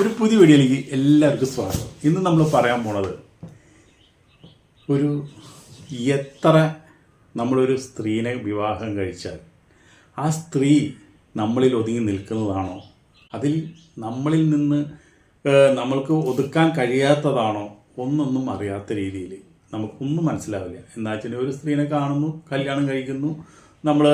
ഒരു പുതിയ വീഡിയോയിലേക്ക് എല്ലാവർക്കും സ്വാഗതം. ഇന്ന് നമ്മൾ പറയാൻ പോണത് ഒരു എത്ര നമ്മളൊരു സ്ത്രീനെ വിവാഹം കഴിച്ചാൽ ആ സ്ത്രീ നമ്മളിൽ ഒതുങ്ങി നിൽക്കുന്നതാണോ? അതിൽ നമ്മളിൽ നിന്ന് നമ്മൾക്ക് ഒതുക്കാൻ കഴിയാത്തതാണോ? ഒന്നൊന്നും അറിയാത്ത രീതിയിൽ നമുക്കൊന്നും മനസ്സിലാവില്ല. എന്നാ വെച്ചാൽ ഒരു സ്ത്രീനെ കാണുന്നു കല്യാണം കഴിക്കുന്നു നമ്മൾ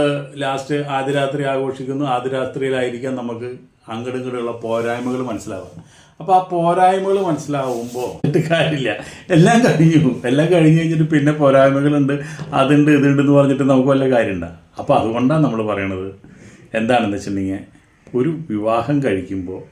ലാസ്റ്റ് ആദ്യരാത്രി ആഘോഷിക്കുന്നു ആദ്യരാത്രിയിലായിരിക്കാം നമുക്ക് അങ്ങോട്ടും ഇങ്ങോട്ടുള്ള പോരായ്മകൾ മനസ്സിലാവാം. അപ്പോൾ ആ പോരായ്മകൾ മനസ്സിലാവുമ്പോൾ കാര്യമില്ല. എല്ലാം കഴിഞ്ഞു. എല്ലാം കഴിഞ്ഞു കഴിഞ്ഞിട്ട് പിന്നെ പോരായ്മകളുണ്ട്. അതുണ്ട് ഇതുണ്ട് എന്ന് പറഞ്ഞിട്ട് നമുക്ക് വല്ല കാര്യമുണ്ടോ? അപ്പോൾ അതുകൊണ്ടാണ് നമ്മൾ പറയണത്. എന്താണെന്ന് വെച്ചിട്ടുണ്ടെങ്കിൽ ഒരു വിവാഹം കഴിക്കുമ്പോൾ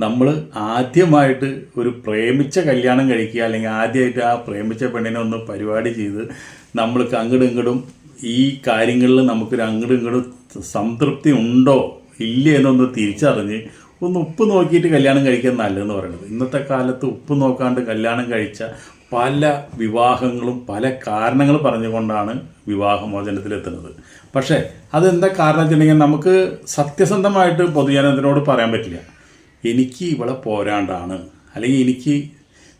നമ്മൾ ആദ്യമായിട്ട് ഒരു പ്രേമിച്ച കല്യാണം കഴിക്കുക അല്ലെങ്കിൽ ആദ്യമായിട്ട് ആ പ്രേമിച്ച പെണ്ണിനെ ഒന്ന് പരിപാടി ചെയ്ത് നമ്മൾക്ക് അങ്ങോട്ടും ഇങ്ങോട്ടും ഈ കാര്യങ്ങളിൽ നമുക്കൊരു അങ്ങോട്ടും ഇങ്ങോട്ടും സംതൃപ്തി ഉണ്ടോ ഇല്ലേ എന്നൊന്ന് തിരിച്ചറിഞ്ഞ് ഒന്ന് ഉപ്പ് നോക്കിയിട്ട് കല്യാണം കഴിക്കാൻ നല്ലതെന്ന് പറയുന്നത് ഇന്നത്തെ കാലത്ത് ഉപ്പ് നോക്കാണ്ട് കല്യാണം കഴിച്ച പല വിവാഹങ്ങളും പല കാരണങ്ങൾ പറഞ്ഞുകൊണ്ടാണ് വിവാഹമോചനത്തിലെത്തുന്നത്. പക്ഷേ അതെന്താ കാരണം വെച്ചിട്ടുണ്ടെങ്കിൽ നമുക്ക് സത്യസന്ധമായിട്ട് പൊതുജനത്തിനോട് പറയാൻ പറ്റില്ല. എനിക്ക് ഇവളെ പോരാണ്ടാണ്. അല്ലെങ്കിൽ എനിക്ക്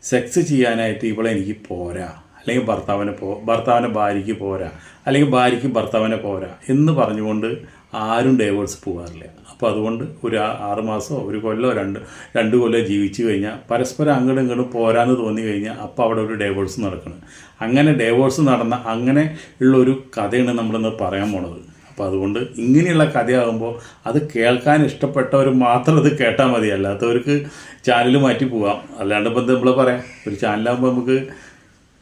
സെക്സ് ചെയ്യാനായിട്ട് ഇവളെ എനിക്ക് പോരാ. അല്ലെങ്കിൽ ഭർത്താവിനെ പോ ഭർത്താവിനെ ഭാര്യയ്ക്ക് പോരാ. അല്ലെങ്കിൽ ഭാര്യയ്ക്ക് ഭർത്താവിനെ പോരാ എന്ന് പറഞ്ഞുകൊണ്ട് ആരും ഡൈവേഴ്സ് പോകാറില്ല. അപ്പോൾ അതുകൊണ്ട് ഒരു ആറുമാസമോ ആറ് മാസമോ ഒരു കൊല്ലോ രണ്ട് രണ്ട് കൊല്ലോ ജീവിച്ചു കഴിഞ്ഞാൽ പരസ്പരം അങ്ങോട്ടും ഇങ്ങോട്ടും പോരാന്ന് തോന്നി കഴിഞ്ഞാൽ അപ്പോൾ അവിടെ ഒരു ഡൈവോഴ്സ് നടക്കണം. അങ്ങനെ ഡൈവോഴ്സ് നടന്ന അങ്ങനെ ഉള്ള ഒരു കഥയാണ് നമ്മളിന്ന് പറയാൻ പോണത്. അപ്പോൾ അതുകൊണ്ട് ഇങ്ങനെയുള്ള കഥയാകുമ്പോൾ അത് കേൾക്കാൻ ഇഷ്ടപ്പെട്ടവർ മാത്രം അത് കേട്ടാൽ മതി. അല്ലാത്തവർക്ക് ചാനൽ മാറ്റി പോവാം. അല്ലാണ്ട് ഇപ്പം നമ്മൾ പറയാം? ഒരു ചാനലാകുമ്പോൾ നമുക്ക്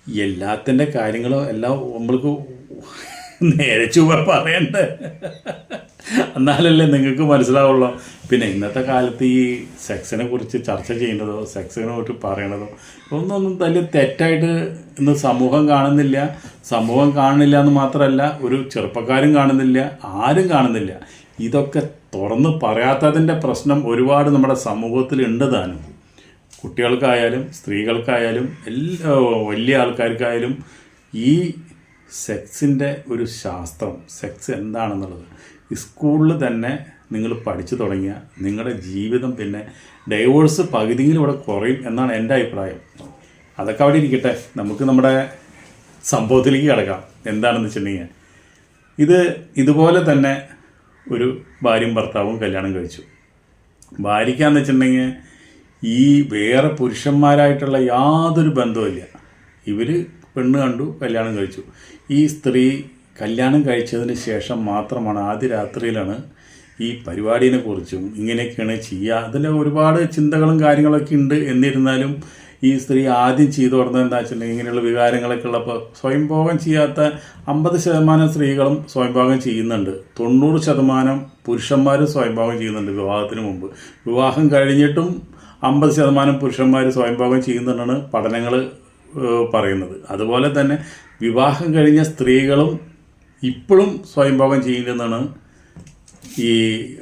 എല്ലാത്തിന്റെ കാര്യങ്ങളും എല്ലാം നമ്മൾക്ക് നേരെ ചുവ പറയണ്ട? എന്നാലല്ലേ നിങ്ങൾക്ക് മനസ്സിലാവുള്ളൂ. പിന്നെ ഇന്നത്തെ കാലത്ത് ഈ സെക്സിനെ കുറിച്ച് ചർച്ച ചെയ്യുന്നതോ സെക്സിനെ കുറിച്ച് പറയണതോ ഒന്നൊന്നും വലിയ തെറ്റായിട്ട് ഇന്ന് സമൂഹം കാണുന്നില്ല. സമൂഹം കാണുന്നില്ല എന്ന് മാത്രമല്ല ഒരു ചെറുപ്പക്കാരും കാണുന്നില്ല ആരും കാണുന്നില്ല. ഇതൊക്കെ തുറന്ന് പറയാത്തതിന്റെ പ്രശ്നം ഒരുപാട് നമ്മുടെ സമൂഹത്തിൽ ഉണ്ട് താനും. കുട്ടികൾക്കായാലും സ്ത്രീകൾക്കായാലും എല്ലാ വലിയ ആൾക്കാർക്കായാലും ഈ സെക്സിന്റെ ഒരു ശാസ്ത്രം സെക്സ് എന്താണെന്നുള്ളത്. സ്കൂളിൽ തന്നെ നിങ്ങൾ പഠിച്ചു തുടങ്ങിയ നിങ്ങളുടെ ജീവിതം പിന്നെ ഡൈവോഴ്സ് പകുതിയിൽ ഇവിടെ കുറയും എന്നാണ് എന്റെ അഭിപ്രായം. അതൊക്കെ അവിടെ ഇരിക്കട്ടെ. നമുക്ക് നമ്മുടെ സംഭവത്തിലേക്ക് കിടക്കാം. എന്താണെന്ന് വെച്ചിട്ടുണ്ടെങ്കിൽ ഇത് ഇതുപോലെ തന്നെ ഒരു ഭാര്യയും ഭർത്താവും കല്യാണം കഴിച്ചു. ഭാര്യയ്ക്കാന്ന് വെച്ചിട്ടുണ്ടെങ്കിൽ ഈ വേറെ പുരുഷന്മാരായിട്ടുള്ള യാതൊരു ബന്ധവുമില്ല. ഇവർ പെണ്ണ് കണ്ടു കല്യാണം കഴിച്ചു. ഈ സ്ത്രീ കല്യാണം കഴിച്ചതിന് ശേഷം മാത്രമാണ് ആദ്യ രാത്രിയിലാണ് ഈ പരിപാടിനെ കുറിച്ചും ഇങ്ങനെയൊക്കെയാണ് ചെയ്യുക. അതിൽ ഒരുപാട് ചിന്തകളും കാര്യങ്ങളൊക്കെ ഉണ്ട്. എന്നിരുന്നാലും ഈ സ്ത്രീ ആദ്യം ചെയ്തു തുടങ്ങുന്നത് എന്താ വെച്ചിട്ടുണ്ടെങ്കിൽ ഇങ്ങനെയുള്ള വികാരങ്ങളൊക്കെ ഉള്ളപ്പോൾ സ്വയംഭോഗം ചെയ്യാത്ത അമ്പത് ശതമാനം സ്ത്രീകളും സ്വയംഭോഗം ചെയ്യുന്നുണ്ട്. തൊണ്ണൂറ് ശതമാനം പുരുഷന്മാരും സ്വയംഭോഗം ചെയ്യുന്നുണ്ട് വിവാഹത്തിന് മുമ്പ്. വിവാഹം കഴിഞ്ഞിട്ടും അമ്പത് ശതമാനം പുരുഷന്മാർ സ്വയംഭോഗം ചെയ്യുന്നുണ്ടെന്നാണ് പഠനങ്ങൾ പറയുന്നത്. അതുപോലെ തന്നെ വിവാഹം കഴിഞ്ഞ സ്ത്രീകളും ഇപ്പോഴും സ്വയംഭോഗം ചെയ്യുന്നതെന്നാണ് ഈ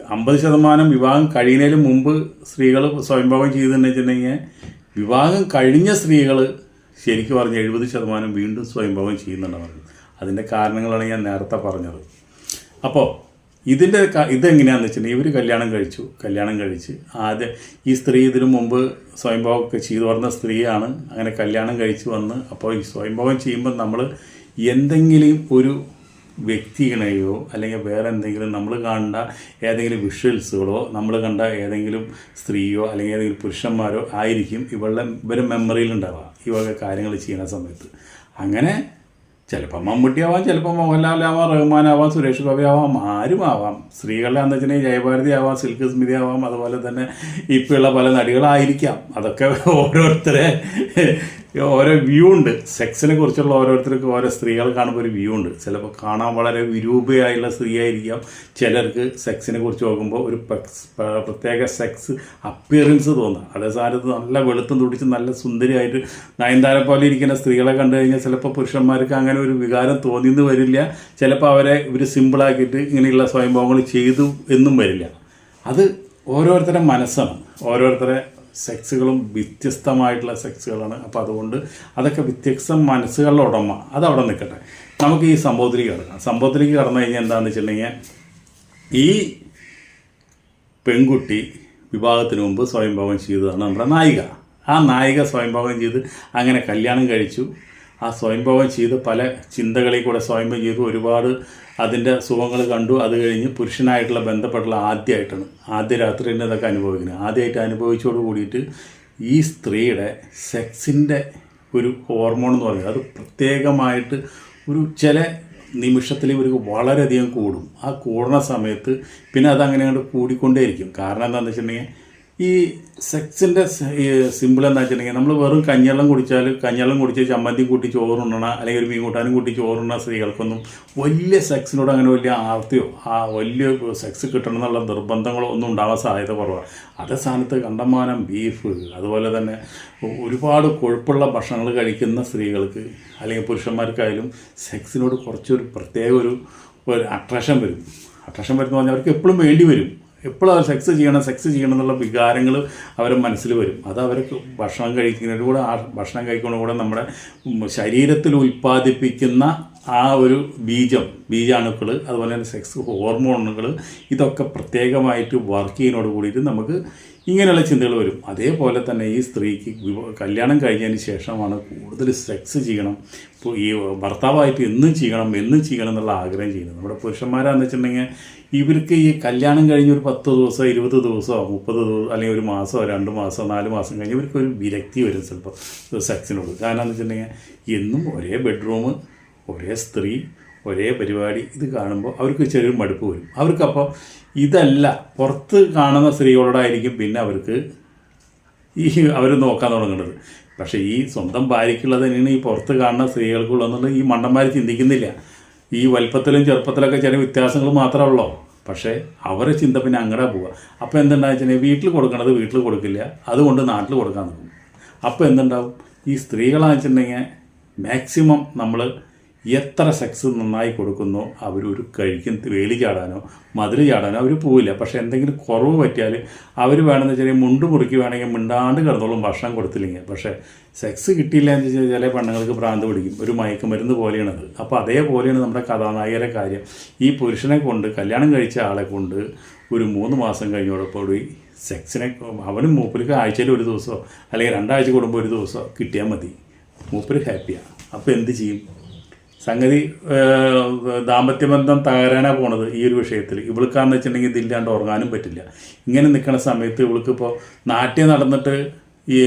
അമ്പത് ശതമാനം വിവാഹം കഴിയുന്നതിന് മുമ്പ് സ്ത്രീകൾ സ്വയംഭവം ചെയ്തെന്ന് വെച്ചിട്ടുണ്ടെങ്കിൽ വിവാഹം കഴിഞ്ഞ സ്ത്രീകൾ ശരിക്കും പറഞ്ഞ എഴുപത് ശതമാനം വീണ്ടും സ്വയംഭവം ചെയ്യുന്നുണ്ടെന്ന് പറഞ്ഞു അതിന്റെ കാരണങ്ങളാണ് ഞാൻ നേരത്തെ പറഞ്ഞത്. അപ്പോൾ ഇതിന്റെ ഇതെങ്ങനെയാണെന്ന് വെച്ചിട്ടുണ്ടെങ്കിൽ ഇവർ കല്യാണം കഴിച്ചു. കല്യാണം കഴിച്ച്. ആദ്യം ഈ സ്ത്രീ ഇതിനു മുമ്പ് സ്വയംഭോഗമൊക്കെ ചെയ്തു പറഞ്ഞ സ്ത്രീയാണ്. അങ്ങനെ കല്യാണം കഴിച്ച് വന്ന് അപ്പോൾ ഈ സ്വയംഭോഗം ചെയ്യുമ്പോൾ നമ്മൾ എന്തെങ്കിലും ഒരു വ്യക്തികളെയോ അല്ലെങ്കിൽ വേറെ എന്തെങ്കിലും നമ്മൾ കണ്ട ഏതെങ്കിലും വിഷ്വൽസുകളോ നമ്മൾ കണ്ട ഏതെങ്കിലും സ്ത്രീയോ അല്ലെങ്കിൽ ഏതെങ്കിലും പുരുഷന്മാരോ ആയിരിക്കും ഇവളുടെ ഇവരുടെ മെമ്മറിയിൽ ഉണ്ടാവുക. ഈ വക കാര്യങ്ങൾ ചെയ്യുന്ന സമയത്ത്. അങ്ങനെ ചിലപ്പോൾ മമ്മൂട്ടിയാവാം ചിലപ്പോൾ മോഹൻലാലാവാം റഹ്മാനാവാം സുരേഷ് ഗോപി ആവാം ആരും ആവാം സ്ത്രീകളുടെ എന്ന് വെച്ചിട്ടുണ്ടെങ്കിൽ ജയഭാരതി ആവാം സിൽക്ക് സ്മിതി ആവാം അതുപോലെ തന്നെ ഇപ്പോഴുള്ള പല നടികളായിരിക്കാം. അതൊക്കെ ഓരോരുത്തരെ ഓരോ വ്യൂ ഉണ്ട്. സെക്സിനെ കുറിച്ചുള്ള ഓരോരുത്തർക്കും ഓരോ സ്ത്രീകൾ കാണുമ്പോൾ ഒരു വ്യൂ ഉണ്ട്. ചിലപ്പോൾ കാണാൻ വളരെ വിരൂപയായുള്ള സ്ത്രീ ആയിരിക്കാം ചിലർക്ക് സെക്സിനെ കുറിച്ച് നോക്കുമ്പോൾ ഒരു പ്രത്യേക സെക്സ് അപ്പിയറൻസ് തോന്നാം. അതേ സാധനത്ത് നല്ല വെളുത്തും തുടിച്ച് നല്ല സുന്ദരിയായിട്ട് നയൻതാര പോലെ ഇരിക്കുന്ന സ്ത്രീകളെ കണ്ടു കഴിഞ്ഞാൽ ചിലപ്പോൾ പുരുഷന്മാർക്ക് അങ്ങനെ ഒരു വികാരം തോന്നിയെന്ന് വരില്ല. ചിലപ്പോൾ അവരെ ഇവർ സിമ്പിളാക്കിയിട്ട് ഇങ്ങനെയുള്ള സ്വയംഭവങ്ങൾ ചെയ്തു എന്നും വരില്ല. അത് ഓരോരുത്തരുടെ മനസ്സാണ്. ഓരോരുത്തരുടെ സെക്സുകളും വ്യത്യസ്തമായിട്ടുള്ള സെക്സുകളാണ്. അപ്പോൾ അതുകൊണ്ട് അതൊക്കെ വ്യത്യസ്ത മനസ്സുകളുടെ ഉടമ. അതവിടെ നിൽക്കട്ടെ. നമുക്ക് ഈ സംഭവത്തിലേക്ക് കിടക്കാം. സംഭവത്തിലേക്ക് കടന്നു കഴിഞ്ഞാൽ എന്താണെന്ന് വെച്ചിട്ടുണ്ടെങ്കിൽ ഈ പെൺകുട്ടി വിവാഹത്തിന് മുമ്പ് സ്വയംഭവം ചെയ്തതാണ് നമ്മുടെ നായിക. ആ നായിക സ്വയംഭവം ചെയ്ത് അങ്ങനെ കല്യാണം കഴിച്ചു. ആ സ്വയംഭവം ചെയ്ത് പല ചിന്തകളിൽ കൂടെ സ്വയംഭവം ചെയ്തു ഒരുപാട് അതിന്റെ സുഖങ്ങൾ കണ്ടു. അത് കഴിഞ്ഞ് പുരുഷനായിട്ടുള്ള ബന്ധപ്പെട്ടുള്ള ആദ്യമായിട്ടാണ് ആദ്യ രാത്രി തന്നെ അതൊക്കെ അനുഭവിക്കുന്നത്. ആദ്യമായിട്ട് അനുഭവിച്ചോട് കൂടിയിട്ട് ഈ സ്ത്രീയുടെ സെക്സിന്റെ ഒരു ഹോർമോൺ എന്ന് പറയുന്നത് അത് പ്രത്യേകമായിട്ട് ഒരു ചില നിമിഷത്തിൽ ഇവർക്ക് വളരെയധികം കൂടും. ആ കൂടുന്ന സമയത്ത് പിന്നെ അതങ്ങനെ അങ്ങോട്ട് കൂടിക്കൊണ്ടേയിരിക്കും. കാരണം എന്താണെന്ന് വെച്ചിട്ടുണ്ടെങ്കിൽ ഈ സെക്സിന്റെ സിമ്പിൾ എന്താ വെച്ചിട്ടുണ്ടെങ്കിൽ നമ്മൾ വെറും കഞ്ഞെള്ളം കുടിച്ചാൽ കഞ്ഞെള്ളം കുടിച്ച് ചമ്മന്തി കൂട്ടി ചോറുണ്ണണ അല്ലെങ്കിൽ ഒരു മീൻ കൂട്ടാനും കൂട്ടി ചോറുണ്ണ സ്ത്രീകൾക്കൊന്നും വലിയ സെക്സിനോട് അങ്ങനെ വലിയ ആർത്തിയോ ആ വലിയ സെക്സ് കിട്ടണം എന്നുള്ള നിർബന്ധങ്ങളോ ഒന്നും ഉണ്ടാവാൻ സാധ്യത കുറവാണ് അതേ സ്ഥാനത്ത് കണ്ടമാനം ബീഫ് അതുപോലെ തന്നെ ഒരുപാട് കൊഴുപ്പുള്ള ഭക്ഷണങ്ങൾ കഴിക്കുന്ന സ്ത്രീകൾക്ക് അല്ലെങ്കിൽ പുരുഷന്മാർക്കായാലും സെക്സിനോട് കുറച്ചൊരു പ്രത്യേക ഒരു ഒരു അട്രാക്ഷൻ വരും. അട്രാക്ഷൻ വരുന്ന പറഞ്ഞാൽ അവർക്ക് എപ്പോഴും വേണ്ടി വരും. എപ്പോഴും സെക്സ് ചെയ്യണം സെക്സ് ചെയ്യണം എന്നുള്ള വികാരങ്ങൾ അവരുടെ മനസ്സിൽ വരും. അത് അവർക്ക് ഭക്ഷണം കഴിക്കുന്നതിന്റെ കൂടെ ആ ഭക്ഷണം കഴിക്കുന്ന കൂടെ നമ്മുടെ ശരീരത്തിൽ ഉൽപ്പാദിപ്പിക്കുന്ന ആ ഒരു ബീജം ബീജാണുക്കൾ അതുപോലെ തന്നെ സെക്സ് ഹോർമോണുകൾ ഇതൊക്കെ പ്രത്യേകമായിട്ട് വർക്ക് ചെയ്യുന്നതോട് കൂടിയിട്ട് നമുക്ക് ഇങ്ങനെയുള്ള ചിന്തകൾ വരും. അതേപോലെ തന്നെ ഈ സ്ത്രീക്ക് കല്യാണം കഴിഞ്ഞതിന് ശേഷമാണ് കൂടുതൽ സെക്സ് ചെയ്യണം. ഈ ഭർത്താവായിട്ട് എന്നും ചെയ്യണം എന്നും ചെയ്യണം എന്നുള്ള ആഗ്രഹം ചെയ്യുന്നത്. നമ്മുടെ പുരുഷന്മാരാന്ന് വെച്ചിട്ടുണ്ടെങ്കിൽ ഇവർക്ക് ഈ കല്യാണം കഴിഞ്ഞ് ഒരു പത്ത് ദിവസമോ ഇരുപത് ദിവസമോ മുപ്പത് ദിവസം അല്ലെങ്കിൽ ഒരു മാസമോ രണ്ട് മാസമോ നാല് മാസം കഴിഞ്ഞ് ഇവർക്ക് ഒരു വിരക്തി വരും ചിലപ്പോൾ. സെക്സിനോട് കാരണം എന്ന് വെച്ചിട്ടുണ്ടെങ്കിൽ എന്നും ഒരേ ബെഡ്റൂം ഒരേ സ്ത്രീ ഒരേ പരിപാടി ഇത് കാണുമ്പോൾ അവർക്ക് ചെറിയ മടുപ്പ് വരും. അവർക്കപ്പോൾ ഇതല്ല പുറത്ത് കാണുന്ന സ്ത്രീകളോടായിരിക്കും പിന്നെ അവർക്ക് ഈ അവർ നോക്കാൻ തുടങ്ങുന്നത് പക്ഷേ ഈ സ്വന്തം ഭാര്യയ്ക്കുള്ളത് തന്നെയാണ് ഈ പുറത്ത് കാണുന്ന സ്ത്രീകൾക്കുള്ളതെന്നുള്ളത് ഈ മണ്ടന്മാർ ചിന്തിക്കുന്നില്ല. ഈ വലിപ്പത്തിലും ചെറുപ്പത്തിലൊക്കെ ചില വ്യത്യാസങ്ങൾ മാത്രമേ ഉള്ളൂ. പക്ഷേ അവരെ ചിന്ത പിന്നെ അങ്ങടെ പോവുക. അപ്പോൾ എന്തുണ്ടാകുക വെച്ചാൽ വീട്ടിൽ കൊടുക്കണത് വീട്ടിൽ കൊടുക്കില്ല. അതുകൊണ്ട് നാട്ടിൽ കൊടുക്കാൻ നിൽക്കും. അപ്പോൾ എന്തുണ്ടാവും? ഈ സ്ത്രീകളാണെന്ന് വെച്ചിട്ടുണ്ടെങ്കിൽ മാക്സിമം നമ്മൾ എത്ര സെക്സ് നന്നായി കൊടുക്കുന്നോ ഒരു കഴിക്കും വേലി ചാടാനോ മതിൽ ചാടാനോ അവർ പോവില്ല. പക്ഷേ എന്തെങ്കിലും കുറവ് പറ്റിയാൽ അവർ വേണമെന്ന് വെച്ചാൽ മുണ്ട് മുറുക്കി വേണമെങ്കിൽ മിണ്ടാണ്ട് കിടന്നോളും ഭക്ഷണം കൊടുത്തില്ലെങ്കിൽ. പക്ഷേ സെക്സ് കിട്ടിയില്ല എന്ന് വെച്ചാൽ ചില പെണ്ണുങ്ങൾക്ക് ഭ്രാന്ത് പിടിക്കും. ഒരു മയക്കുമരുന്ന് പോലെയാണത്. അപ്പോൾ അതേപോലെയാണ് നമ്മുടെ കഥാനായകരെ കാര്യം. ഈ പുരുഷനെ കൊണ്ട് കല്യാണം കഴിച്ച ആളെ കൊണ്ട് ഒരു മൂന്ന് മാസം കഴിഞ്ഞോടൊപ്പം സെക്സിനെ അവനും മൂപ്പർക്ക് ആഴ്ചയിൽ ഒരു ദിവസമോ അല്ലെങ്കിൽ രണ്ടാഴ്ച കൂടുമ്പോൾ ഒരു ദിവസമോ കിട്ടിയാൽ മതി. മൂപ്പര് ഹാപ്പിയാണ് അപ്പോൾ എന്ത് ചെയ്യും? സംഗതി ദാമ്പത്യബന്ധം തകരാനാണ് പോണത് ഈ ഒരു വിഷയത്തിൽ ഇവൾക്കാന്ന് വെച്ചിട്ടുണ്ടെങ്കിൽ ഇതില്ലാണ്ട് ഉറങ്ങാനും പറ്റില്ല. ഇങ്ങനെ നിൽക്കുന്ന സമയത്ത് ഇവൾക്കിപ്പോൾ നാട്ടിൽ നടന്നിട്ട് ഈ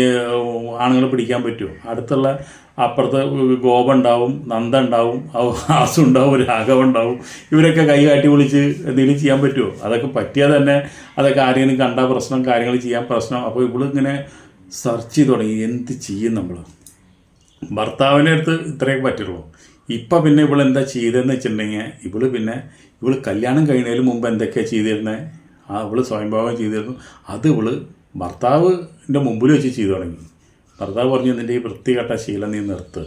ആണുങ്ങളെ പിടിക്കാൻ പറ്റുമോ? അടുത്തുള്ള അപ്പുറത്ത് ഗോപ ഉണ്ടാവും നന്ദ ഉണ്ടാവും ആസു ഉണ്ടാവും രാഘവ ഉണ്ടാവും ഇവരൊക്കെ കൈ കാട്ടി വിളിച്ച് എന്തെങ്കിലും ചെയ്യാൻ പറ്റുമോ? അതൊക്കെ പറ്റിയാൽ തന്നെ അതൊക്കെ ആരെങ്കിലും കണ്ട പ്രശ്നം കാര്യങ്ങൾ ചെയ്യാൻ പ്രശ്നം. അപ്പോൾ ഇവളിങ്ങനെ സെർച്ച് ചെയ്ത് തുടങ്ങി. എന്ത് ചെയ്യും നമ്മൾ ഭർത്താവിന്റെ അടുത്ത് ഇത്രയൊക്കെ പറ്റുള്ളൂ. ഇപ്പം പിന്നെ എന്താ ചെയ്തതെന്ന് വെച്ചിട്ടുണ്ടെങ്കിൽ ഇവൾ പിന്നെ ഇവൾ കല്യാണം കഴിയുന്നതിന് മുമ്പ് എന്തൊക്കെയാണ് ചെയ്തിരുന്നത് ആ ഇവൾ സ്വയംഭാവം ചെയ്തിരുന്നു. അത് ഇവൾ ഭർത്താവിന്റെ മുമ്പിൽ വെച്ച് ചെയ്തു തുടങ്ങി. ഭർത്താവ് പറഞ്ഞു നിന്റെ ഈ വൃത്തികെട്ട ശീലം നീ നിർത്ത്.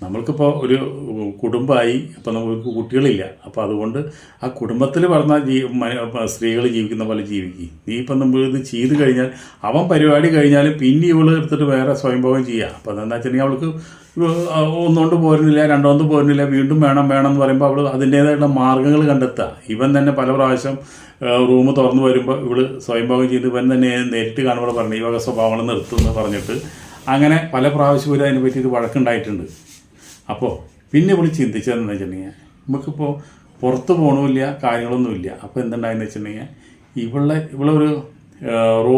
നമ്മൾക്കിപ്പോൾ ഒരു കുടുംബമായി അപ്പോൾ നമുക്ക് കുട്ടികളില്ല. അപ്പോൾ അതുകൊണ്ട് ആ കുടുംബത്തിൽ പറഞ്ഞ ജീ സ്ത്രീകൾ ജീവിക്കുന്ന പോലെ ജീവിക്കും. നീ ഇപ്പം നമ്മൾ ഇത് ചെയ്ത് കഴിഞ്ഞാൽ അവൻ പരിപാടി കഴിഞ്ഞാൽ പിന്നെ ഇവൾ എടുത്തിട്ട് വേറെ സ്വയംഭവം ചെയ്യുക അപ്പോൾ അതെന്താ വെച്ചിട്ടുണ്ടെങ്കിൽ അവൾക്ക് ഒന്നുകൊണ്ട് പോരുന്നില്ല രണ്ടോന്ന് പോരുന്നില്ല വീണ്ടും വേണം വേണം എന്ന് പറയുമ്പോൾ അവൾ അതിന്റേതായിട്ടുള്ള മാർഗങ്ങൾ കണ്ടെത്തുക. ഇവൻ തന്നെ പല പ്രാവശ്യം റൂം തുറന്നു വരുമ്പോൾ ഇവൾ സ്വയംഭാവം ചെയ്ത് ഇവൻ തന്നെ നേരിട്ട് കാണുമ്പോൾ പറഞ്ഞു ഈ വക സ്വഭാവങ്ങൾ നിർത്തുമെന്ന് പറഞ്ഞിട്ട്. അങ്ങനെ പല പ്രാവശ്യം ഇവർ അതിനെ പറ്റിയിട്ട് വഴക്കുണ്ടായിട്ടുണ്ട്. അപ്പോൾ പിന്നെ ഇവിടെ ചിന്തിച്ചതെന്ന് വെച്ചിട്ടുണ്ടെങ്കിൽ നമുക്കിപ്പോൾ പുറത്ത് പോകണമില്ല കാര്യങ്ങളൊന്നുമില്ല. അപ്പോൾ എന്തുണ്ടായെന്ന് വെച്ചിട്ടുണ്ടെങ്കിൽ ഇവളെ ഇവളൊരു റോ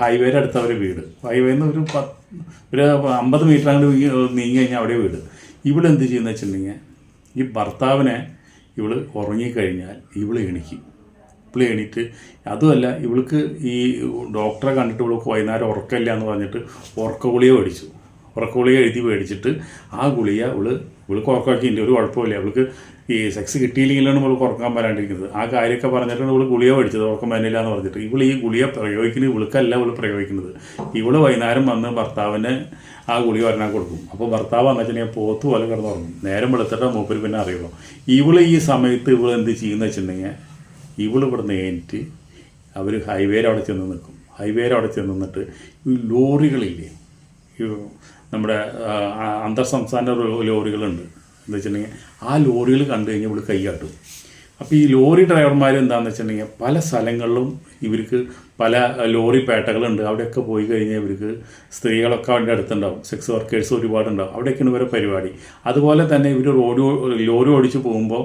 ഹൈവേയുടെ അടുത്ത ഒരു വീട്. ഹൈവേന്ന് ഒരു പത്ത് ഒരു അമ്പത് മീറ്റർ അങ്ങോട്ട് നീങ്ങി കഴിഞ്ഞാൽ അവിടെ വീട്. ഇവിടെ എന്ത് ചെയ്യുന്ന വെച്ചിട്ടുണ്ടെങ്കിൽ ഈ ഭർത്താവിനെ ഇവൾ ഉറങ്ങിക്കഴിഞ്ഞാൽ ഇവൾ എണിക്കും. ഇവൾ എണീറ്റ് അതുമല്ല ഇവൾക്ക് ഈ ഡോക്ടറെ കണ്ടിട്ട് ഇവൾക്ക് വൈകുന്നേരം ഉറക്കമില്ല എന്ന് പറഞ്ഞിട്ട് ഉറക്ക ഗുളിക മേടിച്ചു. ഉറക്ക ഗുളിക എഴുതി മേടിച്ചിട്ട് ആ ഗുളിക ഇവൾ ഇവൾക്ക് ഉറക്കമാക്കിയില്ല ഒരു കുഴപ്പമില്ല. ഇവൾക്ക് ഈ സെക്സ് കിട്ടിയില്ലെങ്കിലാണ് നമ്മൾ ഉറക്കാൻ വരാണ്ടിരിക്കുന്നത്. ആ കാര്യമൊക്കെ പറഞ്ഞിട്ടാണ് ഇവൾ ഗുളിക മേടിച്ചത്. ഉറക്കം വരുന്നില്ല എന്ന് പറഞ്ഞിട്ട്. ഇവൾ ഈ ഗുളിക പ്രയോഗിക്കുന്നത് ഇവൾക്കല്ല ഇവൾ പ്രയോഗിക്കുന്നത്. ഇവൾ വൈകുന്നേരം വന്ന് ഭർത്താവിന് ആ ഗുളിക വരണാൻ കൊടുക്കും. അപ്പോൾ ഭർത്താവ് വന്നു വെച്ചിട്ടുണ്ടെങ്കിൽ പോത്ത് പോലെ കിടന്നുറങ്ങും. നേരം വെളുത്തിട്ട് മൂപ്പര് പിന്നെ അറിയുള്ളൂ. ഇവൾ ഈ സമയത്ത് ഇവൾ എന്ത് ചെയ്യുന്ന വെച്ചിട്ടുണ്ടെങ്കിൽ ഇവൾ ഇവിടെ നേരിട്ട് അവർ ഹൈവേയിൽ അവിടെ ചെന്ന് നിൽക്കും. ഹൈവേയിൽ അവിടെ ചെന്ന് നിന്നിട്ട് ഈ ലോറികളില്ലേ? നമ്മുടെ അന്തർ സംസ്ഥാന ലോറികളുണ്ട്. എന്ന് വെച്ചിട്ടുണ്ടെങ്കിൽ ആ ലോറികൾ കണ്ടു കഴിഞ്ഞാൽ ഇവൾ കൈകാട്ടും അപ്പോൾ ഈ ലോറി ഡ്രൈവർമാർ എന്താണെന്ന് വെച്ചിട്ടുണ്ടെങ്കിൽ പല സ്ഥലങ്ങളിലും ഇവർക്ക് പല ലോറി പേട്ടകളുണ്ട്. അവിടെയൊക്കെ പോയി കഴിഞ്ഞാൽ ഇവർക്ക് സ്ത്രീകളൊക്കെ അവരുടെ അടുത്തുണ്ടാവും. Sex workers ഒരുപാടുണ്ടാവും. അവിടെയൊക്കെയാണ് ഇവരെ പരിപാടി. അതുപോലെ തന്നെ ഇവർ റോഡ് ലോറി ഓടിച്ച് പോകുമ്പോൾ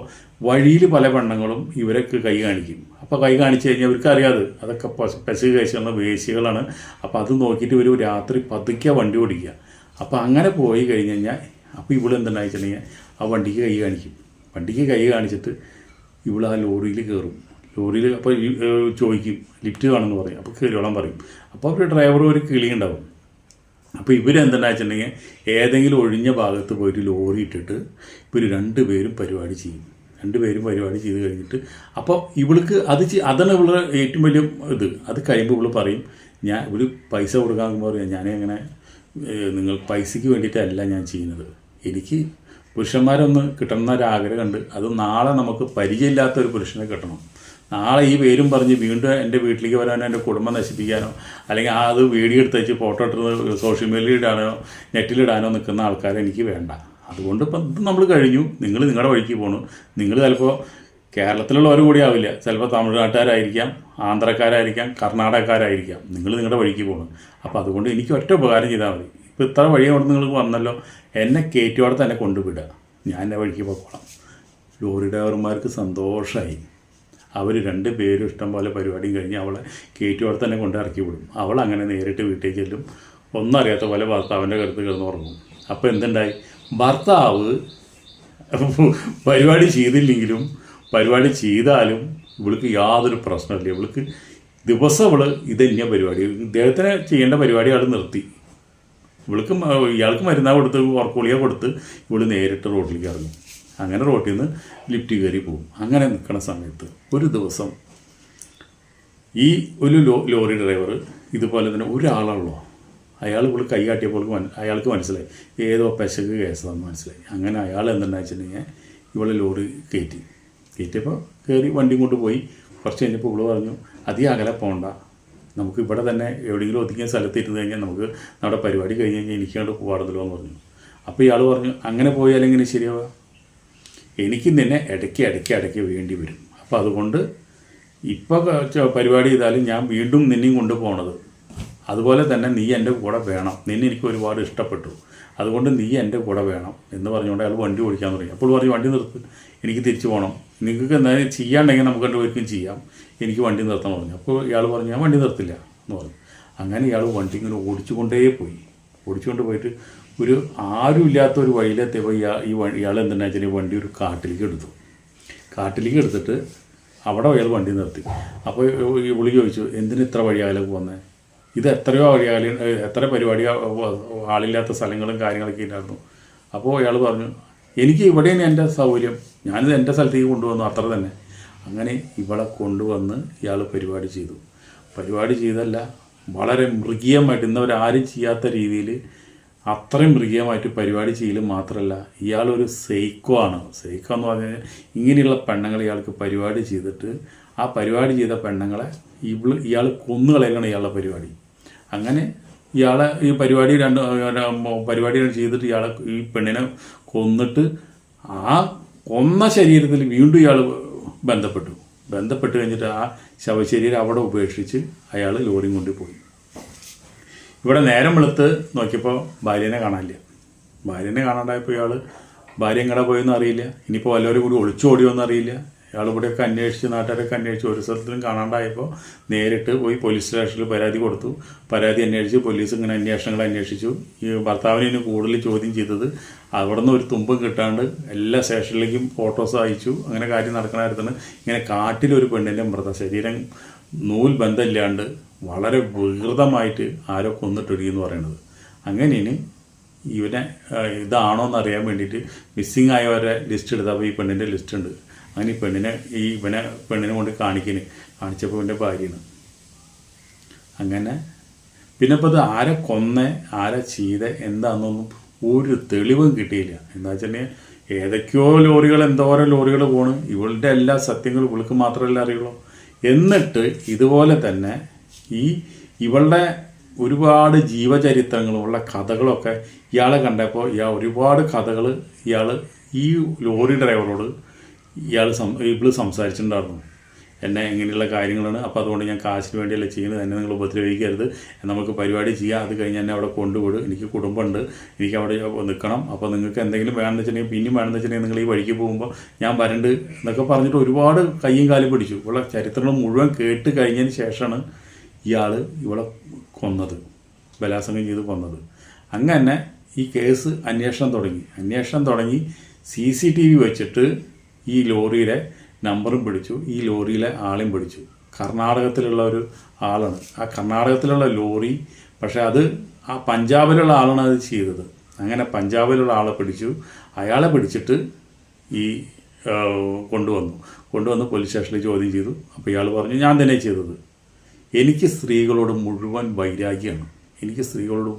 വഴിയിൽ പല പെണ്ണങ്ങളും ഇവരൊക്കെ കൈ കാണിക്കും. അപ്പോൾ കൈ കാണിച്ചു കഴിഞ്ഞാൽ ഇവർക്ക് അറിയാതെ. അതൊക്കെ പശ പശു കഴിച്ചുള്ള വേശികളാണ് അപ്പോൾ അത് നോക്കിയിട്ട് ഇവർ രാത്രി പതുക്കെ വണ്ടി ഓടിക്കുക. അപ്പോൾ അങ്ങനെ പോയി കഴിഞ്ഞ് കഴിഞ്ഞാൽ അപ്പോൾ ഇവിടെ എന്തുണ്ടായി വെച്ചിട്ടുണ്ടെങ്കിൽ ആ വണ്ടിക്ക് കൈ കാണിക്കും. വണ്ടിക്ക് കൈ കാണിച്ചിട്ട് ഇവിടെ ആ ലോറിയിൽ കയറും ലോറിയിൽ അപ്പോൾ ചോദിക്കും ലിഫ്റ്റ് കാണുമെന്ന് പറയും. അപ്പോൾ കയറിയോളം പറയും. അപ്പോൾ ഒരു ഡ്രൈവർ ഒരു കിളി ഉണ്ടാവും. അപ്പോൾ ഇവരെന്താ വെച്ചിട്ടുണ്ടെങ്കിൽ ഏതെങ്കിലും ഒഴിഞ്ഞ ഭാഗത്ത് പോയിട്ട് ലോറി ഇട്ടിട്ട് ഇവർ രണ്ടുപേരും പരിപാടി ചെയ്യും. രണ്ടുപേരും പരിപാടി ചെയ്ത് കഴിഞ്ഞിട്ട് അപ്പോൾ ഇവൾക്ക് അത് അതാണ് ഇവളുടെ ഏറ്റവും വലിയ ഇത്. അത് കഴിയുമ്പോൾ ഇവൾ പറയും ഞാൻ ഇവർ പൈസ കൊടുക്കാൻ പറയും ഞാൻ എങ്ങനെ നിങ്ങൾ പൈസയ്ക്ക് വേണ്ടിയിട്ടല്ല ഞാൻ ചെയ്യുന്നത്. എനിക്ക് പുരുഷന്മാരൊന്ന് കിട്ടണം എന്നൊരാഗ്രഹമുണ്ട് അത് നാളെ നമുക്ക് പരിചയമില്ലാത്ത ഒരു പുരുഷനെ കിട്ടണം. നാളെ ഈ പേരും പറഞ്ഞ് വീണ്ടും എന്റെ വീട്ടിലേക്ക് വരാനോ എന്റെ കുടുംബം നശിപ്പിക്കാനോ അല്ലെങ്കിൽ ആ അത് വീഡിയോ എടുത്ത് വെച്ച് ഫോട്ടോ എടുത്ത് സോഷ്യൽ മീഡിയയിൽ ഇടാനോ നെറ്റിലിടാനോ നിൽക്കുന്ന ആൾക്കാരെ എനിക്ക് വേണ്ട. അതുകൊണ്ട് ഇപ്പം ഇത് നമ്മൾ കഴിഞ്ഞു. നിങ്ങൾ നിങ്ങളുടെ വഴിക്ക് പോകണം നിങ്ങൾ ചിലപ്പോൾ കേരളത്തിലുള്ളവർ കൂടി ആവില്ല. ചിലപ്പോൾ തമിഴ്നാട്ടുകാരായിരിക്കാം ആന്ധ്രക്കാരായിരിക്കാം കർണാടകക്കാരായിരിക്കാം. നിങ്ങൾ നിങ്ങളുടെ വഴിക്ക് പോകണം അപ്പോൾ അതുകൊണ്ട് എനിക്ക് ഒറ്റ ഉപകാരം ചെയ്താൽ മതി. ഇപ്പോൾ ഇത്ര വഴി അവിടെ നിങ്ങൾ വന്നല്ലോ. എന്നെ കയറ്റിയോടെ തന്നെ കൊണ്ടുവിടുക. ഞാൻ എന്റെ വഴിക്ക് പോയിക്കോളാം. ലോറി ഡ്രൈവർമാർക്ക് സന്തോഷമായി അവർ രണ്ട് പേരും ഇഷ്ടം പോലെ പരിപാടിയും കഴിഞ്ഞ് അവളെ കയറ്റിയോടെ തന്നെ കൊണ്ട് ഇറക്കി വിടും. അവൾ അങ്ങനെ നേരിട്ട് വീട്ടിൽ ചെല്ലും. ഒന്നും അറിയാത്ത പോലെ ഭർത്താവിന്റെ കരുത്ത് കിടന്ന് ഉറങ്ങും. അപ്പോൾ എന്തുണ്ടായി? ഭർത്താവ് പരിപാടി ചെയ്തില്ലെങ്കിലും പരിപാടി ചെയ്താലും ഇവൾക്ക് യാതൊരു പ്രശ്നമില്ല ഇവൾക്ക് ദിവസം അവൾ ഇത് പരിപാടി. ഇദ്ദേഹത്തിന് ചെയ്യേണ്ട പരിപാടി അവൾ നിർത്തി. ഇവൾക്ക് ഇയാൾക്ക് മരുന്നാ കൊടുത്ത് ഉറക്കുളിയ കൊടുത്ത് ഇവൾ നേരിട്ട് റോഡിലേക്ക് ഇറങ്ങും. അങ്ങനെ റോട്ടിൽ നിന്ന് ലിഫ്റ്റ് കയറി പോകും. അങ്ങനെ നിൽക്കുന്ന സമയത്ത് ഒരു ദിവസം ഈ ഒരു ലോ ലോറി ഡ്രൈവർ ഇതുപോലെ തന്നെ ഒരാളുള്ളൂ അയാൾ ഇവൾ കൈ കാട്ടിയപ്പോൾ അയാൾക്ക് മനസ്സിലായി. ഏതോ പെശക് കേസാന്ന് മനസ്സിലായി. അങ്ങനെ അയാൾ എന്താണെന്ന് വെച്ചിട്ടുണ്ടെങ്കിൽ ഇവളെ ലോറി കയറ്റി. കയറ്റിയപ്പോൾ കയറി വണ്ടി കൊണ്ട് പോയി. കുറച്ച് കഴിഞ്ഞപ്പോൾ ഇവൾ പറഞ്ഞു അധികം അകലെ പോകണ്ട നമുക്ക് ഇവിടെ തന്നെ എവിടെയെങ്കിലും ഒതുങ്ങിയ സ്ഥലത്ത് ഇരുന്ന് കഴിഞ്ഞാൽ നമുക്ക് നമ്മുടെ പരിപാടി കഴിഞ്ഞ് കഴിഞ്ഞാൽ എനിക്കങ്ങോട്ട് പോകാറുണ്ടല്ലോ എന്ന് പറഞ്ഞു. അപ്പോൾ ഇയാൾ പറഞ്ഞു അങ്ങനെ പോയാൽ എങ്ങനെ ശരിയാവുക? എനിക്ക് നിന്നെ ഇടയ്ക്ക് ഇടയ്ക്ക് ഇടയ്ക്ക് വേണ്ടി വരും. അപ്പോൾ അതുകൊണ്ട് ഇപ്പോൾ പരിപാടി ചെയ്താലും ഞാൻ വീണ്ടും നിന്നെയും കൊണ്ടുപോകണത് അതുപോലെ തന്നെ നീ എന്റെ കൂടെ വേണം. നിന്നെ എനിക്ക് ഒരുപാട് ഇഷ്ടപ്പെട്ടു. അതുകൊണ്ട് നീ എന്റെ കൂടെ വേണം എന്ന് പറഞ്ഞുകൊണ്ട് അയാൾ വണ്ടി ഓടിക്കാൻ തുടങ്ങി. അപ്പോൾ പറഞ്ഞു വണ്ടി നിർത്ത്. എനിക്ക് തിരിച്ചു പോകണം. നിങ്ങൾക്ക് എന്തായാലും ചെയ്യാണ്ടെങ്കിൽ നമുക്ക് രണ്ടുപേർക്കും ചെയ്യാം. എനിക്ക് വണ്ടി നിർത്താൻ പറഞ്ഞു. അപ്പോൾ ഇയാൾ പറഞ്ഞു ഞാൻ വണ്ടി നിർത്തില്ല എന്ന് പറഞ്ഞു. അങ്ങനെ ഇയാൾ വണ്ടി ഇങ്ങനെ ഓടിച്ചുകൊണ്ടേ പോയി. ഓടിച്ചുകൊണ്ട് പോയിട്ട് ഒരു ആരുമില്ലാത്ത ഒരു വഴിയിലെത്തിയപ്പോൾ ഇയാൾ ഈ ഇയാൾ എന്തെന്നു വെച്ചാൽ വണ്ടി ഒരു കാട്ടിലേക്ക് എടുത്തു. കാട്ടിലേക്ക് എടുത്തിട്ട് അവിടെ അയാൾ വണ്ടി നിർത്തി. അപ്പോൾ ഈ വിളി ചോദിച്ചു എന്തിന് ഇത്ര വഴിയാലേക്ക് വന്നേ? ഇത് എത്രയോ വഴിയാലി എത്ര പരിപാടി ആളില്ലാത്ത സ്ഥലങ്ങളും കാര്യങ്ങളൊക്കെ ഉണ്ടായിരുന്നു അപ്പോൾ അയാൾ പറഞ്ഞു എനിക്ക് ഇവിടെയാണ് എന്റെ സൗകര്യം. ഞാനിത് എന്റെ സ്ഥലത്തേക്ക് കൊണ്ടുവന്നു അത്ര തന്നെ. അങ്ങനെ ഇവളെ കൊണ്ടുവന്ന് ഇയാൾ പരിപാടി ചെയ്തു. പരിപാടി ചെയ്തല്ല വളരെ മൃഗീയമായിട്ട് ഇന്നവരാരും ചെയ്യാത്ത രീതിയിൽ അത്രയും മൃഗീയമായിട്ട് പരിപാടി ചെയ്യലും മാത്രമല്ല ഇയാളൊരു സെയ്ക്കോ ആണ്. സെയ്ക്കോ എന്ന് പറഞ്ഞു കഴിഞ്ഞാൽ ഇങ്ങനെയുള്ള പെണ്ണുങ്ങൾ ഇയാൾക്ക് പരിപാടി ചെയ്തിട്ട് ആ പരിപാടി ചെയ്ത പെണ്ണുങ്ങളെ ഇവൾ ഇയാൾ കൊന്നുകളയാണ് ഇയാളുടെ പരിപാടി. അങ്ങനെ ഇയാളെ ഈ പരിപാടി രണ്ട് പരിപാടി ചെയ്തിട്ട് ഇയാളെ ഈ പെണ്ണിനെ കൊന്നിട്ട് ആ കൊന്ന ശരീരത്തിൽ വീണ്ടും ഇയാൾ ബന്ധപ്പെട്ടു. ബന്ധപ്പെട്ട് കഴിഞ്ഞിട്ട് ആ ശവശരീരം അവിടെ ഉപേക്ഷിച്ച് അയാൾ ലോറിയും കൊണ്ട് പോയി. ഇവിടെ നേരം വെളുത്ത് നോക്കിയപ്പോൾ ഭാര്യനെ കാണാനില്ല. ഭാര്യനെ കാണാണ്ടായപ്പോൾ ഇയാൾ ഭാര്യ എങ്ങടെ പോയെന്ന് അറിയില്ല. ഇനിയിപ്പോൾ വല്ലവരും കൂടി ഒളിച്ചോടിയോ അറിയില്ല. ഇയാൾ ഇവിടെയൊക്കെ അന്വേഷിച്ച് നാട്ടുകാരൊക്കെ അന്വേഷിച്ച് ഒരു സ്ഥലത്തിലും കാണാണ്ടായപ്പോൾ നേരിട്ട് പോയി പോലീസ് സ്റ്റേഷനിൽ പരാതി കൊടുത്തു. പരാതി അന്വേഷിച്ച് പോലീസ് ഇങ്ങനെ അന്വേഷണങ്ങൾ അന്വേഷിച്ചു. ഈ ഭർത്താവിനെ കൂടുതൽ ചോദ്യം ചെയ്തത് അവിടെ നിന്ന് ഒരു തുമ്പും കിട്ടാണ്ട് എല്ലാ സ്റ്റേഷനിലേക്കും ഫോട്ടോസ് അയച്ചു. അങ്ങനെ കാര്യം നടക്കണമായിരുന്നു ഇങ്ങനെ കാട്ടിലൊരു പെണ്ണിന്റെ മൃതശരീരം നൂൽ ബന്ധമില്ലാണ്ട് വളരെ വികൃതമായിട്ട് ആരോ കൊന്നിട്ടൊരുക്കി എന്ന് പറയുന്നത്. അങ്ങനെയാണ് ഇവനെ ഇതാണോ എന്ന് അറിയാൻ വേണ്ടിയിട്ട് മിസ്സിങ് ആയവരെ ലിസ്റ്റ് എടുത്തപ്പോൾ ഈ പെണ്ണിന്റെ ലിസ്റ്റ് ഉണ്ട്. അങ്ങനെ ഈ പെണ്ണിനെ ഈ ഇവനെ പെണ്ണിനെ കൊണ്ട് കാണിക്കുന്നു കാണിച്ചപ്പോൾ ഇവന്റെ ഭാര്യയാണ്. അങ്ങനെ. പിന്നെ ഇപ്പോൾ ഇത് ആരെ കൊന്ന് ആരെ ചെയ്ത എന്താണെന്നൊന്നും ഒരു തെളിവും കിട്ടിയില്ല. എന്താ വെച്ചിട്ടുണ്ടെങ്കിൽ ഏതൊക്കെയോ ലോറികൾ എന്തോരം ലോറികൾ പോണ്. ഇവളുടെ എല്ലാ സത്യങ്ങളും ഇവൾക്ക് മാത്രമല്ല അറിയുള്ളൂ. എന്നിട്ട് ഇതുപോലെ തന്നെ ഈ ഇവളുടെ ഒരുപാട് ജീവചരിത്രങ്ങളും ഉള്ള കഥകളൊക്കെ ഇയാളെ കണ്ടപ്പോൾ ഇയാൾ ഒരുപാട് കഥകൾ ഇയാൾ ഈ ലോറി ഡ്രൈവറോട് ഇയാൾ സം ഇവൾ സംസാരിച്ചിട്ടുണ്ടായിരുന്നു. എന്നെ ഇങ്ങനെയുള്ള കാര്യങ്ങളാണ്. അപ്പോൾ അതുകൊണ്ട് ഞാൻ കാശിന് വേണ്ടിയല്ല ചെയ്യുന്നത്. എന്നെ നിങ്ങൾ ഉപദ്രവിക്കരുത്. നമുക്ക് പരിപാടി ചെയ്യാം. അത് കഴിഞ്ഞ് എന്നെ അവിടെ കൊണ്ടുവിടും. എനിക്ക് കുടുംബമുണ്ട്. എനിക്ക് അവിടെ നിൽക്കണം. അപ്പോൾ നിങ്ങൾക്ക് എന്തെങ്കിലും വേണമെന്ന് വെച്ചിട്ടുണ്ടെങ്കിൽ പിന്നെയും വേണമെന്ന് വെച്ചിട്ടുണ്ടെങ്കിൽ നിങ്ങൾ ഈ വഴിക്ക് പോകുമ്പോൾ ഞാൻ വരണ്ട് എന്നൊക്കെ പറഞ്ഞിട്ട് ഒരുപാട് കയ്യും കാലും പിടിച്ചു. ഇവിടെ ചരിത്രങ്ങൾ മുഴുവൻ കേട്ട് കഴിഞ്ഞതിന് ശേഷമാണ് ഇയാൾ ഇവിടെ കൊന്നത്. ബലാത്സംഗം ചെയ്ത് കൊന്നത്. അങ്ങനെ ഈ കേസ് അന്വേഷണം തുടങ്ങി. അന്വേഷണം തുടങ്ങി. സി സി ടി വി വെച്ചിട്ട് ഈ ലോറിയിലെ നമ്പറും പിടിച്ചു ഈ ലോറിയിലെ ആളെയും പിടിച്ചു. കർണാടകത്തിലുള്ള ഒരു ആളാണ്. ആ കർണാടകത്തിലുള്ള ലോറി പക്ഷേ അത് ആ പഞ്ചാബിലുള്ള ആളാണ് അത് ചെയ്തത്. അങ്ങനെ പഞ്ചാബിലുള്ള ആളെ പിടിച്ചു. അയാളെ പിടിച്ചിട്ട് ഈ കൊണ്ടുവന്നു. കൊണ്ടുവന്ന് പോലീസ് സ്റ്റേഷനിൽ ചോദ്യം ചെയ്തു. അപ്പോൾ ഇയാൾ പറഞ്ഞു ഞാൻ തന്നെ ചെയ്തത്. എനിക്ക് സ്ത്രീകളോട് മുഴുവൻ വൈരാഗ്യമാണ്. എനിക്ക് സ്ത്രീകളോട്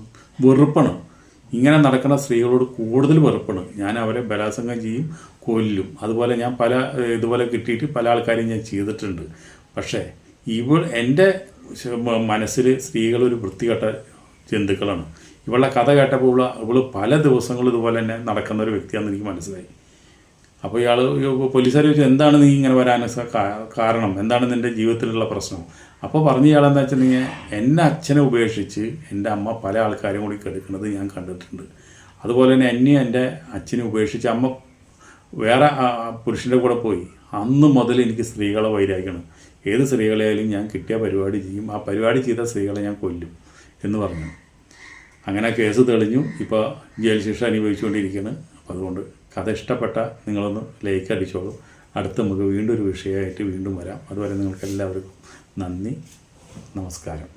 വെറുപ്പാണ്. ഇങ്ങനെ നടക്കുന്ന സ്ത്രീകളോട് കൂടുതൽ വെറുപ്പാണ് ഞാൻ അവരെ ബലാത്സംഗം ചെയ്യും കൊല്ലും. അതുപോലെ ഞാൻ പല ഇതുപോലെ കിട്ടിയിട്ട് പല ആൾക്കാരെയും ഞാൻ ചെയ്തിട്ടുണ്ട്. പക്ഷേ ഇവൾ എന്റെ മനസ്സിൽ സ്ത്രീകൾ ഒരു വൃത്തികെട്ട ജന്തുക്കളാണ്. ഇവളുടെ കഥ കേട്ടപ്പോൾ ഇവൾ ഇവൾ പല ദിവസങ്ങളും ഇതുപോലെ തന്നെ നടക്കുന്ന ഒരു വ്യക്തിയാണെന്ന് എനിക്ക് മനസ്സിലായി. അപ്പോൾ ഇയാൾ പോലീസുകാർ ചോദിച്ചു എന്താണ് നീ ഇങ്ങനെ വരാൻ കാരണം? എന്താണ് നിന്റെ ജീവിതത്തിലുള്ള പ്രശ്നം? അപ്പോൾ പറഞ്ഞ ഇയാളെന്താ വെച്ചിട്ടുണ്ടെങ്കിൽ എന്നെ അച്ഛനെ ഉപേക്ഷിച്ച് എന്റെ അമ്മ പല ആൾക്കാരും കൂടി കെടുക്കുന്നത് ഞാൻ കണ്ടിട്ടുണ്ട്. അതുപോലെ തന്നെ എന്നെ എന്റെ അച്ഛനെ ഉപേക്ഷിച്ച് അമ്മ വേറെ പുരുഷന്റെ കൂടെ പോയി. അന്ന് മുതൽ എനിക്ക് സ്ത്രീകളെ വൈരാഗ്യമാണ്. ഏത് സ്ത്രീകളെയായാലും ഞാൻ കിട്ടിയ പരിപാടി ചെയ്യും. ആ പരിപാടി ചെയ്ത സ്ത്രീകളെ ഞാൻ കൊല്ലും എന്ന് പറഞ്ഞു. അങ്ങനെ കേസ് തെളിഞ്ഞു. ഇപ്പോൾ ജയിൽ ശിക്ഷ അനുഭവിച്ചുകൊണ്ടിരിക്കുന്നു. അപ്പോൾ അതുകൊണ്ട് കഥ ഇഷ്ടപ്പെട്ട നിങ്ങളൊന്ന് ലൈക്ക് അടിച്ചോളൂ. അടുത്ത നമുക്ക് വീണ്ടും ഒരു വിഷയമായിട്ട് വീണ്ടും വരാം. അതുവരെ നിങ്ങൾക്ക് എല്ലാവർക്കും നന്ദി. നമസ്കാരം.